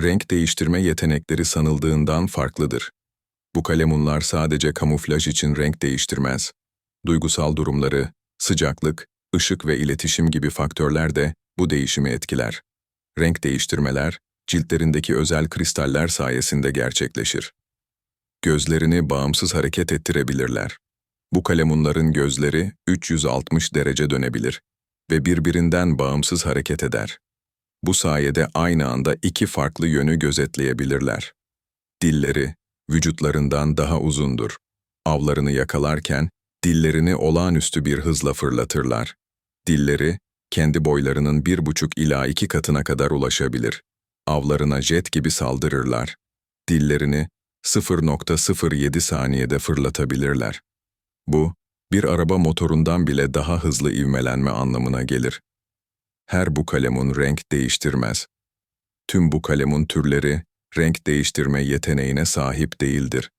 renk değiştirme yetenekleri sanıldığından farklıdır. Bu kalemunlar sadece kamuflaj için renk değiştirmez. Duygusal durumları, sıcaklık, ışık ve iletişim gibi faktörler de bu değişimi etkiler. Renk değiştirmeler, ciltlerindeki özel kristaller sayesinde gerçekleşir. Gözlerini bağımsız hareket ettirebilirler. Bu kalemunların gözleri 360 derece dönebilir ve birbirinden bağımsız hareket eder. Bu sayede aynı anda iki farklı yönü gözetleyebilirler. Dilleri, vücutlarından daha uzundur. Avlarını yakalarken dillerini olağanüstü bir hızla fırlatırlar. Dilleri, kendi boylarının bir buçuk ila iki katına kadar ulaşabilir. Avlarına jet gibi saldırırlar. Dillerini 0.07 saniyede fırlatabilirler. Bu, bir araba motorundan bile daha hızlı ivmelenme anlamına gelir. Her bu kalemun renk değiştirmez. Tüm bu kalemun türleri renk değiştirme yeteneğine sahip değildir.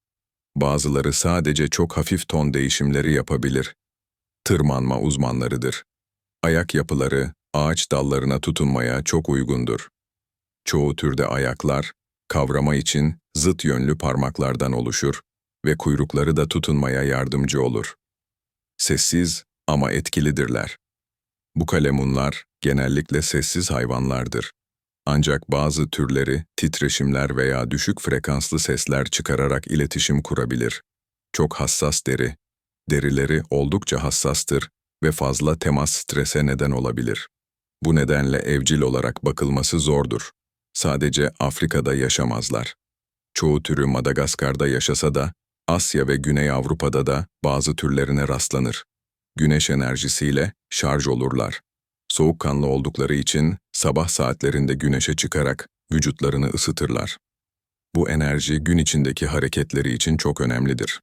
Bazıları sadece çok hafif ton değişimleri yapabilir. Tırmanma uzmanlarıdır. Ayak yapıları ağaç dallarına tutunmaya çok uygundur. Çoğu türde ayaklar, kavrama için zıt yönlü parmaklardan oluşur ve kuyrukları da tutunmaya yardımcı olur. Sessiz ama etkilidirler. Bu kalemunlar genellikle sessiz hayvanlardır. Ancak bazı türleri titreşimler veya düşük frekanslı sesler çıkararak iletişim kurabilir. Çok hassas deri. Derileri oldukça hassastır ve fazla temas strese neden olabilir. Bu nedenle evcil olarak bakılması zordur. Sadece Afrika'da yaşamazlar. Çoğu türü Madagaskar'da yaşasa da Asya ve Güney Avrupa'da da bazı türlerine rastlanır. Güneş enerjisiyle şarj olurlar. Soğukkanlı oldukları için sabah saatlerinde güneşe çıkarak vücutlarını ısıtırlar. Bu enerji gün içindeki hareketleri için çok önemlidir.